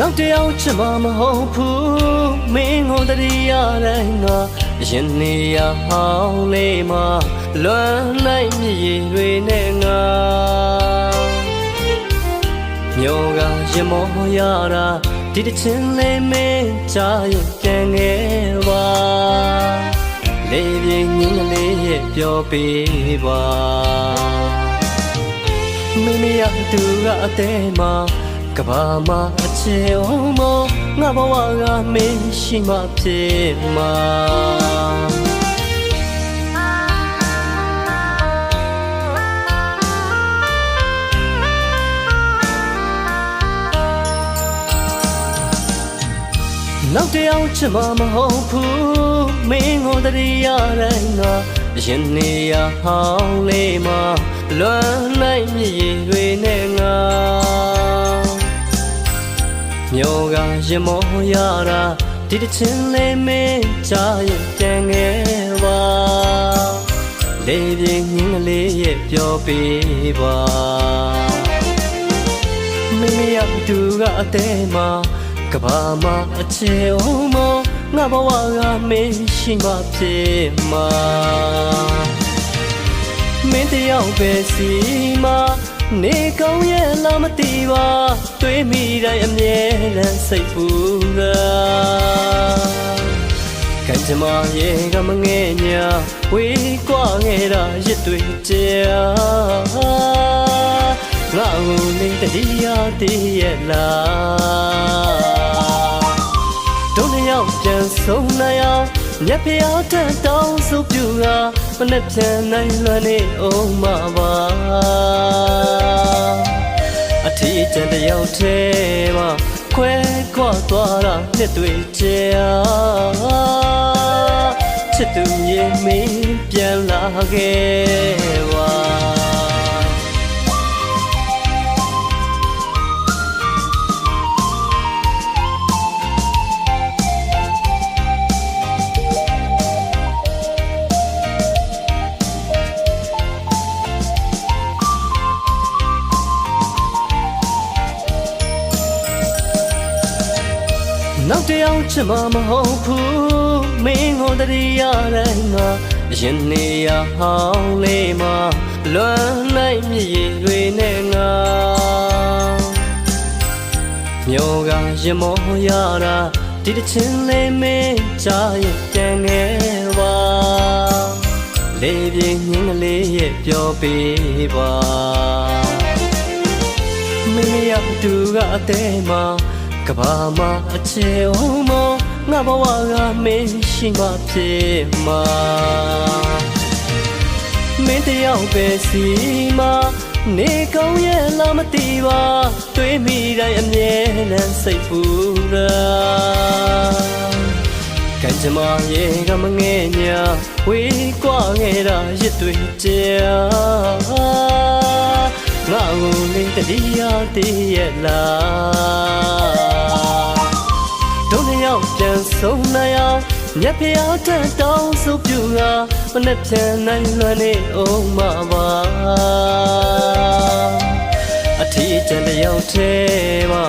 နောက်တယောက်ချစ်မမဟုတ်ဘူးမင်းကိုတတိယတိုင်းငါရင်နေရဟောင်းလေးမှာလွမ်းနိုင်မြည်ရည်တွေနဲ့ငါမျိုးကရင်မောရတာဒီတစ်ချင်းလေးမင်းချရင်ပြန်ခဲ့ပါလေးပြင်းငင်းလေးရဲ့ပြောပေးပါမင်းမရသူကအသေးမှာကဘာမ အချေအောင်မငါဘဝကမင်းရှိမှဖြစ်မှာနောက်တယောက်ချစ်မမဟုတ်ဘူးမင်းကိုတတိယတိုင်းငါရင်နေရဟောင်းလေးမှာလွမ်းနိုင်မြည်ရည်တွေနဲ့ ရင်မောရတာဒီတစ်ချင်းလေးမင်းချရင်ပြန်ခဲ့ပါလေးပြင်းငင်းကလေးရဲ့ပြောပေးပါမင်းမရသူကအသေးမှာကဘာမအချေအောင်မငါဘဝကမင်းရှိမှဖြစ်မှာမင်းတယောက်ပဲစီမှာ နေကောင်းရဲ့လားမသိပါတွေးမိတိုင်းအမြဲတမ်းစိတ်ပူတာကံကြမ္မာရဲ့ကမငဲ့ညာဝေးကွာခဲ့တာရစ်တွေကြာငါ့ကိုနေတတိယတည်းရဲ့လားတို့နှစ်ယောက်ပြန်ဆုံးနိုင်အောင် မြတ်ဖျားထက်တောင်းစုပြူကမနဲ့ပြန်နိုင်လွမ်းနေအောင်မပါအထီးကျန်တယောက်တည်းမှာခွဲခွာသွားတာနှစ်တွေကြာချစ်သူမြေမင်းပြန်လာခဲ့ပါ နောက်တယောက်ချစ်မမဟုတ်ဘူးမင်းကိုတတိယတိုင်းငါရင်နေရဟောင်းလေးမှာလွမ်းနိုင်မြည်ရည်တွေနဲ့ငါမျိုးကရင်မောရတာဒီတစ်ချင်းလေးမင်းချရင်ပြန်ခဲ့ပါလေးပြင်းငင်းကလေးရဲ့ပြောပေးပါမင်းရသူကအသေးမှာ ကဘာမအချေအောင်မငါဘဝကမင်းရှိမှဖြစ်မှာမင်းတယောက်ပဲစီမှာနေကောင်းရဲ့လားမသိပါတွေးမိတိုင်းအမြဲတမ်းစိတ်ပူတာကံကြမ္မာရဲ့ကမငဲ့ညာဝေးကွာခဲ့တာရစ်တွေကြာငါကိုလေးတတိယတည်းရဲ့လား ဆုံးနိုင်အောင်မြတ်ဖျားထက်တောင်းဆိုပြူကမနဲ့ပြန်နိုင်လွမ်းနေအောင်မပါအထီးကျန်တယောက်တည်းမှာ